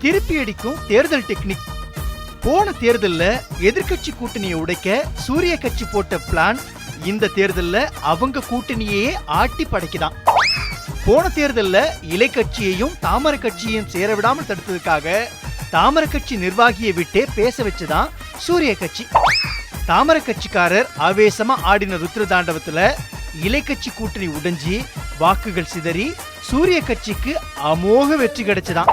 திருப்பி அடிக்கும் தேர்தல் டெக்னிக். போன தேர்தல்ல எதிர்கட்சி கூட்டணியை உடைக்க சூரிய கட்சி போட்ட பிளான் இந்த தேர்தல்ல அவங்க கூட்டணியையே ஆட்டி படைக்குதான். போன தேர்தல்ல இலை கட்சியையும் தாமரை கட்சியையும் சேர விடாமல் தடுத்ததுக்காக தாமரை கட்சி நிர்வாகியை விட்டே பேச வச்சுதான் சூரிய கட்சி. தாமரை கட்சிக்காரர் ஆவேசமா ஆடின ருத்ர தாண்டவத்துல இலை கட்சி கூட்டணி உடைஞ்சி வாக்குகள் சிதறி சூரிய கட்சிக்கு அமோக வெற்றி கிடைச்சுதான்.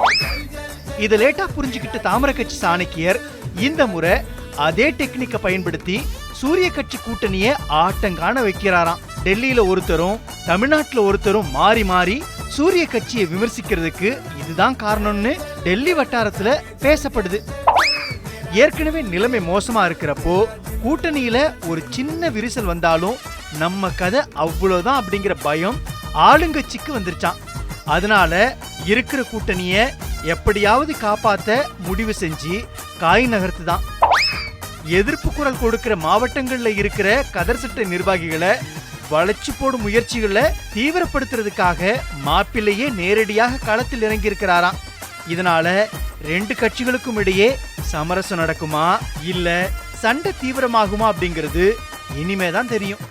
இது லேட்டா புரிஞ்சுக்கிட்டு தாமர கட்சி சாணக்கியர் இந்த முறை அதே டெக்னிக்கை பயன்படுத்தி சூரிய கட்சி கூட்டணியை ஆட்டங்காண வைக்கிறாராம். டெல்லியில ஒருத்தரும் தமிழ்நாட்டுல ஒருத்தரும் மாறி மாறி சூரிய கட்சியை விமர்சிக்கிறதுக்கு இதுதான் காரணம்னு டெல்லி வட்டாரத்துல பேசப்படுது. ஏற்கனவே நிலைமை மோசமா இருக்கிறப்போ கூட்டணியில ஒரு சின்ன விரிசல் வந்தாலும் நம்ம கதை அவ்வளவுதான் அப்படிங்கிற பயம் ஆளுங்கட்சிக்கு வந்துருச்சான் அதனால இருக்கிற கூட்டணிய எப்படியாவது காப்பாத்த முடிவு செஞ்சு காய் நகர்த்து தான் எதிர்ப்பு குரல் கொடுக்கிற மாவட்டங்கள்ல இருக்கிற கதர் சட்ட நிர்வாகிகளை வளர்ச்சி போடும் முயற்சிகளை தீவிரப்படுத்துறதுக்காக மாப்பிள்ளையே நேரடியாக களத்தில் இறங்கி இருக்கிறாராம் இதனால ரெண்டு கட்சிகளுக்கும் இடையே சமரசம் நடக்குமா? இல்ல சண்டை தீவிரமாகுமா அப்படிங்கிறது இனிமே தான் தெரியும்